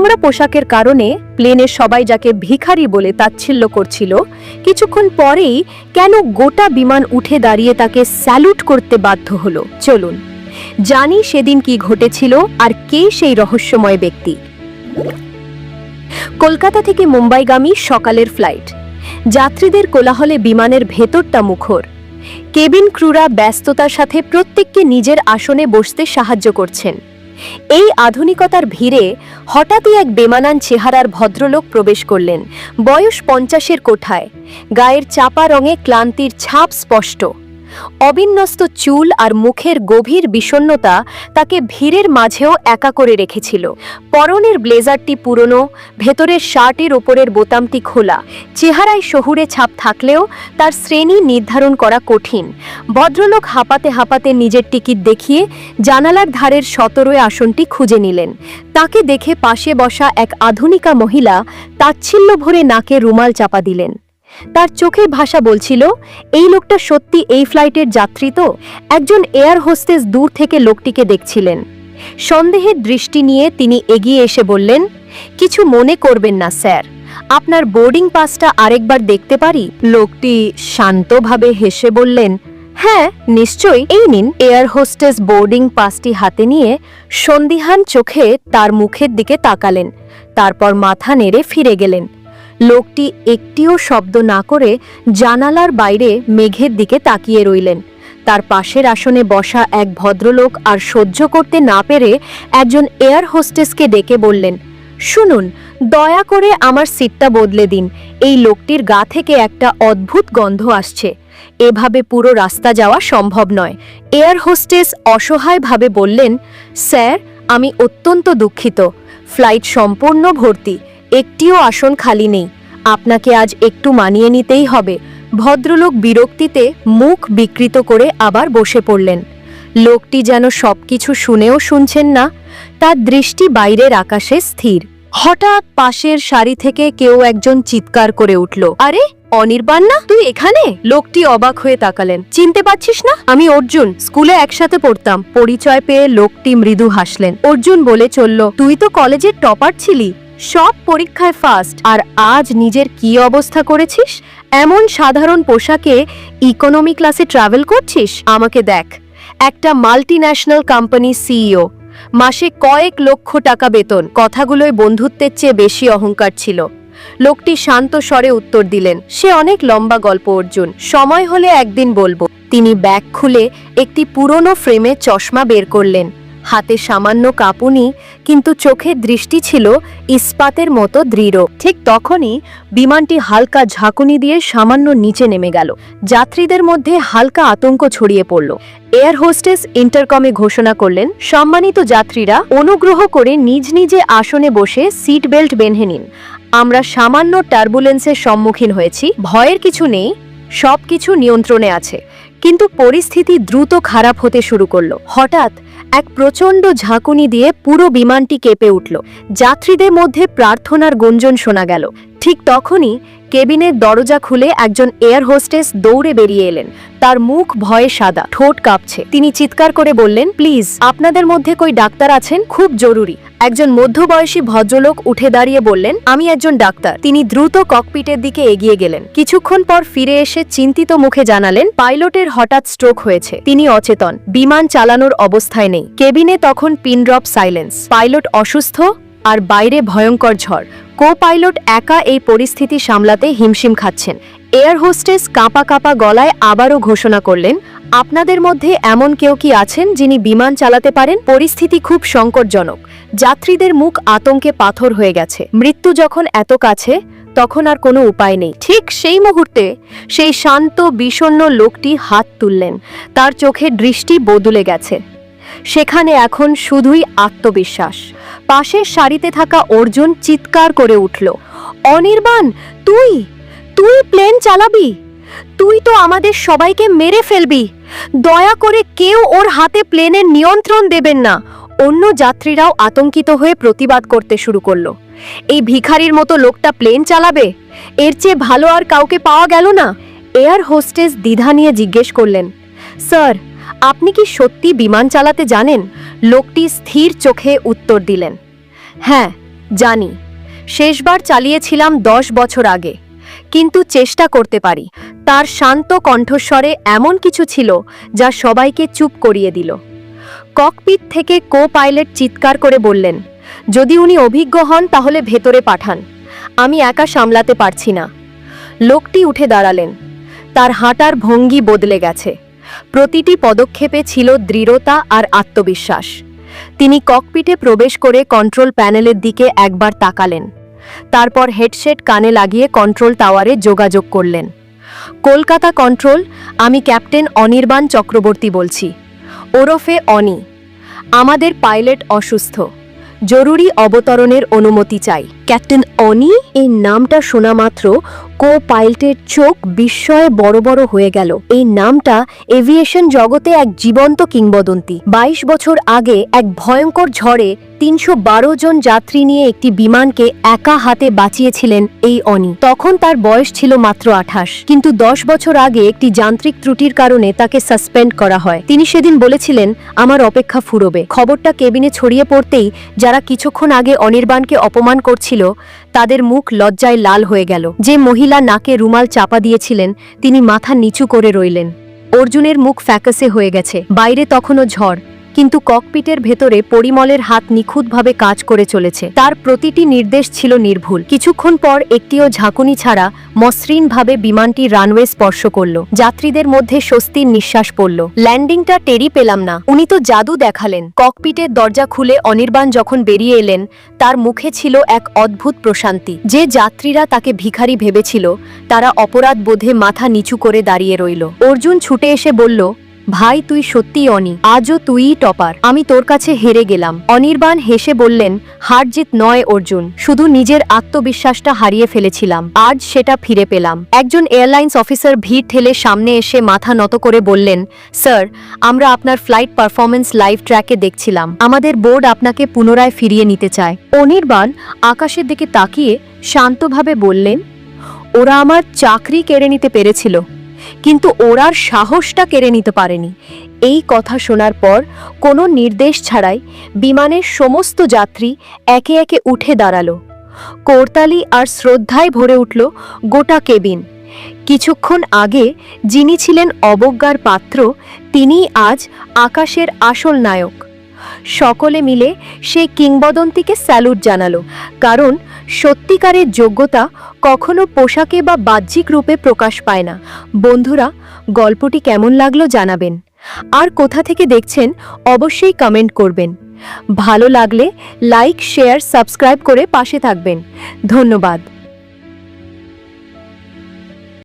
নোংরা পোশাকের কারণে প্লেনের সবাই যাকে ভিখারি বলে তাচ্ছিল্য করছিল, কিছুক্ষণ পরেই কেন গোটা বিমান উঠে দাঁড়িয়ে তাকে স্যালুট করতে বাধ্য হলো। চলুন, জানি সেদিন কি ঘটেছিল আর কে সেই রহস্যময় ব্যক্তি। কলকাতা থেকে মুম্বাইগামী সকালের ফ্লাইট। যাত্রীদের কোলাহলে বিমানের ভেতরটা মুখর। কেবিন ক্রুরা ব্যস্ততার সাথে প্রত্যেককে নিজের আসনে বসতে সাহায্য করছেন। এই আধুনিকতার ভিড়ে হঠাৎই এক বেমানান চেহারার ভদ্রলোক প্রবেশ করলেন। বয়স পঞ্চাশের কোঠায়। গায়ের চাপা রঙে ক্লান্তির ছাপ স্পষ্ট। অবিন্যস্ত চুল আর মুখের গভীর বিষণ্ণতা তাকে ভিড়ের মাঝেও একা করে রেখেছিল। পরনের ব্লেজারটি পুরনো, ভেতরের শার্টের ওপরের বোতামটি খোলা। চেহারায় শহুরে ছাপ থাকলেও তার শ্রেণি নির্ধারণ করা কঠিন। ভদ্রলোক হাঁপাতে হাঁপাতে নিজের টিকিট দেখিয়ে জানালার ধারের সতেরোয় আসনটি খুঁজে নিলেন। তাকে দেখে পাশে বসা এক আধুনিকা মহিলা তাচ্ছিল্য ভরে নাকে রুমাল চাপা দিলেন। তার চোখের ভাষা বলছিল, এই লোকটা সত্যি এই ফ্লাইটের যাত্রী তো? একজন এয়ার হোস্টেস দূর থেকে লোকটিকে দেখছিলেন। সন্দেহের দৃষ্টি নিয়ে তিনি এগিয়ে এসে বললেন, কিছু মনে করবেন না, স্যার। আপনার বোর্ডিং পাসটা আরেকবার দেখতে পারি? লোকটি শান্তভাবে হেসে বললেন হ্যাঁ নিশ্চয়ই। এই নিন। এয়ার হোস্টেস বোর্ডিং পাসটি হাতে নিয়ে সন্দিহান চোখে তার মুখের দিকে তাকালেন। তারপর মাথা নেড়ে ফিরে গেলেন। লোকটি একটিও শব্দ না করে জানালার বাইরে মেঘের দিকে তাকিয়ে রইলেন। তার পাশের আসনে বসা এক ভদ্রলোক আর সহ্য করতে না পেরে একজন এয়ার হোস্টেসকে ডেকে বললেন, শুনুন, দয়া করে আমার সিটটা বদলে দিন। এই লোকটির গা থেকে একটা অদ্ভুত গন্ধ আসছে। এভাবে পুরো রাস্তা যাওয়া সম্ভব নয়। এয়ার হোস্টেস অসহায়ভাবে বললেন, স্যার, আমি অত্যন্ত দুঃখিত। ফ্লাইট সম্পূর্ণ ভর্তি। একটিও আসন খালি নেই। আপনাকে আজ একটু মানিয়ে নিতেই হবে। ভদ্রলোক বিরক্তিতে মুখ বিকৃত করে আবার বসে পড়লেন। লোকটি যেন সবকিছু শুনেও শুনছেন না, তার দৃষ্টি বাইরের আকাশে স্থির। হঠাৎ পাশের সারি থেকে কেউ একজন চিৎকার করে উঠল, আরে, অনির্বাণ না? তুই এখানে? লোকটি অবাক হয়ে তাকালেন, চিনতে পারছিস না? আমি অর্জুন, স্কুলে একসাথে পড়তাম। পরিচয় পেয়ে লোকটি মৃদু হাসলেন। অর্জুন বলে চলল, তুই তো কলেজের টপার ছিলি। সব পরীক্ষায় ফার্স্ট আর আজ নিজের কি অবস্থা করেছিস? এমন সাধারণ পোশাকে ইকোনমি ক্লাসে ট্রাভেল করছিস? আমাকে দেখ। একটা মাল্টি ন্যাশনাল কোম্পানি সিইও মাসে কয়েক লক্ষ টাকা বেতন। কথাগুলোয় বন্ধুত্বের চেয়ে বেশি অহংকার ছিল। লোকটি শান্ত স্বরে উত্তর দিলেন, সে অনেক লম্বা গল্প, অর্জুন। সময় হলে একদিন বলব। তিনি ব্যাগ খুলে একটি পুরনো ফ্রেমে চশমা বের করলেন। হাতে সামান্য কাঁপুনি, কিন্তু চোখের দৃষ্টি ছিল ইস্পাতের মতো দৃঢ়। ঠিক তখনই বিমানটি হালকা ঝাঁকুনি দিয়ে সামান্য নিচে নেমে গেল। যাত্রীদের মধ্যে হালকা আতঙ্ক ছড়িয়ে পড়ল। এয়ার হোস্টেস ইন্টারকমে ঘোষণা করলেন, সম্মানিত যাত্রীরা, অনুগ্রহ করে নিজ নিজে আসনে বসে সিট বেল্ট বেঁধে নিন। আমরা সামান্য টার্বুলেন্সের সম্মুখীন হয়েছি, ভয়ের কিছু নেই, সবকিছু নিয়ন্ত্রণে আছে। কিন্তু পরিস্থিতি দ্রুত খারাপ হতে শুরু করল। হঠাৎ এক প্রচণ্ড ঝাঁকুনি দিয়ে পুরো বিমানটি কেঁপে উঠল। যাত্রীদের মধ্যে প্রার্থনার গুঞ্জন শোনা গেল। ঠিক তখনই কেবিনের দরজা খুলে একজন এয়ার হোস্টেস দৌড়ে বেরিয়ে এলেন। তার মুখ ভয়ে সাদা, ঠোঁট কাঁপছে। তিনি চিৎকার করে বললেন, প্লিজ, আপনাদের মধ্যে কই ডাক্তার আছেন? খুব জরুরি। একজন মধ্যবয়সী ভদ্রলোক উঠে দাঁড়িয়ে বললেন, আমি একজন ডাক্তার। তিনি দ্রুত ককপিটের দিকে এগিয়ে গেলেন। কিছুক্ষণ পর ফিরে এসে চিন্তিত মুখে জানালেন, পাইলটের হঠাৎ স্ট্রোক হয়েছে। তিনি অচেতন। বিমান চালানোর অবস্থায় নেই। কেবিনে তখন পিনড্রপ সাইলেন্স। পাইলট অসুস্থ আর বাইরে ভয়ঙ্কর ঝড়। কো পাইলট একা এই পরিস্থিতি সামলাতে হিমশিম খাচ্ছেন। এয়ার হোস্টেস কাঁপা কাঁপা গলায় আবারও ঘোষণা করলেন, আপনাদের মধ্যে এমন কেউ কি আছেন যিনি বিমান চালাতে পারেন? পরিস্থিতি খুব সংকটজনক। যাত্রীদের মুখ আতঙ্কে পাথর হয়ে গেছে। মৃত্যু যখন এত কাছে, তখন আর কোনো উপায় নেই। ঠিক সেই মুহূর্তে সেই শান্ত, বিষণ্ণ লোকটি হাত তুললেন। তার চোখের দৃষ্টি বদলে গেছে। সেখানে এখন শুধুই আত্মবিশ্বাস। পাশের সারিতে থাকা অর্জুন চিৎকার করে উঠল, অনির্বাণ, তুই? তুই প্লেন চালাবি? তুই তো আমাদের সবাইকে মেরে ফেলবি। দয়া করে কেউ ওর হাতে প্লেনের নিয়ন্ত্রণ দেবেন না। অন্য যাত্রীরাও আতঙ্কিত হয়ে প্রতিবাদ করতে শুরু করল, এই ভিখারির মতো লোকটা প্লেন চালাবে? এর চেয়ে ভালো আর কাউকে পাওয়া গেল না? এয়ার হোস্টেস দ্বিধা নিয়ে জিজ্ঞেস করলেন, স্যার, আপনি কি সত্যি বিমান চালাতে জানেন? লোকটি স্থির চোখে উত্তর দিলেন হ্যাঁ জানি। শেষবার চালিয়েছিলাম দশ বছর আগে, কিন্তু চেষ্টা করতে পারি। তার শান্ত কণ্ঠস্বরে এমন কিছু ছিল যা সবাইকে চুপ করিয়ে দিল। ককপিট থেকে কো পাইলট চিৎকার করে বললেন, যদি উনি অভিজ্ঞ হন, তাহলে ভেতরে পাঠান। আমি একা সামলাতে পারছি না। লোকটি উঠে দাঁড়ালেন। তার হাঁটার ভঙ্গি বদলে গেছে। প্রতিটি পদক্ষেপে ছিল দৃঢ়তা আর আত্মবিশ্বাস। তিনি ককপিটে প্রবেশ করে কন্ট্রোল প্যানেলের দিকে একবার তাকালেন। তারপর হেডসেট কানে লাগিয়ে কন্ট্রোল টাওয়ারে যোগাযোগ করলেন। কলকাতা কন্ট্রোল, আমি ক্যাপ্টেন অনির্বাণ চক্রবর্তী বলছি। ওরফে অনি, আমাদের পাইলট অসুস্থ। জরুরি অবতরণের অনুমতি চাই। ক্যাপ্টেন অনি, এই নামটা শোনা মাত্র কো পাইলটের চোখ বিস্ময়ে বড় বড় হয়ে গেল। এই নামটা এভিয়েশন জগতে এক জীবন্ত কিংবদন্তি। বাইশ বছর আগে এক ভয়ঙ্কর ঝড়ে তিনশো বারো জন যাত্রী নিয়ে একটি বিমানকে একা হাতে বাঁচিয়েছিলেন এই অনি। তখন তার বয়স ছিল মাত্র আঠাশ। কিন্তু দশ বছর আগে একটি যান্ত্রিক ত্রুটির কারণে তাকে সাসপেন্ড করা হয়। তিনি সেদিন বলেছিলেন, আমার অপেক্ষা ফুরবে। খবরটা কেবিনে ছড়িয়ে পড়তেই যারা কিছুক্ষণ আগে অনির্বাণকে অপমান করছিল তাদের মুখ লজ্জায় লাল হয়ে গেল। যে মহিলা নাকে রুমাল চাপা দিয়েছিলেন, তিনি মাথা নিচু করে রইলেন। অর্জুনের মুখ ফ্যাকাসে হয়ে গেছে। বাইরে তখনও ঝড়। কিন্তু ককপিটের ভেতরে পরিমলের হাত নিখুঁতভাবে কাজ করে চলেছে। তার প্রতিটি নির্দেশ ছিল নির্ভুল। কিছুক্ষণ পর একটিও ঝাঁকুনি ছাড়া মসৃণভাবে বিমানটি রানওয়ে স্পর্শ করল। যাত্রীদের মধ্যে স্বস্তির নিঃশ্বাস পড়ল। ল্যান্ডিংটা টেরি পেলাম না। উনি তো জাদু দেখালেন। ককপিটের দরজা খুলে অনির্বাণ যখন বেরিয়ে এলেন, তার মুখে ছিল এক অদ্ভুত প্রশান্তি। যে যাত্রীরা তাকে ভিখারি ভেবেছিল, তারা অপরাধ বোধে মাথা নিচু করে দাঁড়িয়ে রইল। অর্জুন ছুটে এসে বলল ভাই, তুই সত্যি অনি। আজও তুইই টপার। আমি তোর কাছে হেরে গেলাম। অনির্বাণ হেসে বললেন, হার জিত নয়, অর্জুন। শুধু নিজের আত্মবিশ্বাসটা হারিয়ে ফেলেছিলাম। আজ সেটা ফিরে পেলাম। একজন এয়ারলাইন্স অফিসার ভিড় ঠেলে সামনে এসে মাথা নত করে বললেন, স্যার, আমরা আপনার ফ্লাইট পারফরমেন্স লাইভ ট্র্যাকে দেখছিলাম। আমাদের বোর্ড আপনাকে পুনরায় ফিরিয়ে নিতে চায়। অনির্বাণ আকাশের দিকে তাকিয়ে শান্তভাবে বললেন, ওরা আমার চাকরি কেড়ে নিতে পেরেছিল। কিন্তু ওরার সাহসটা কেড়ে নিতে পারেনি। এই কথা শোনার পর কোনো নির্দেশ ছাড়াই বিমানের সমস্ত যাত্রী একে একে উঠে দাঁড়াল। কোরতালি আর শ্রদ্ধায় ভরে উঠল গোটা কেবিন। কিছুক্ষণ আগে যিনি ছিলেন অবজ্ঞার পাত্র তিনি আজ আকাশের আসল নায়ক। সকলে মিলে সেই কিংবদন্তিকে স্যালুট জানালো, কারণ সত্যিকারের যোগ্যতা কখনো পোশাকে বা বাহ্যিক রূপে প্রকাশ পায় না। বন্ধুরা, গল্পটি কেমন লাগল জানাবেন। আর কোথা থেকে দেখছেন, অবশ্যই কমেন্ট করবেন। ভালো লাগলে লাইক, শেয়ার, সাবস্ক্রাইব করে পাশে থাকবেন। ধন্যবাদ।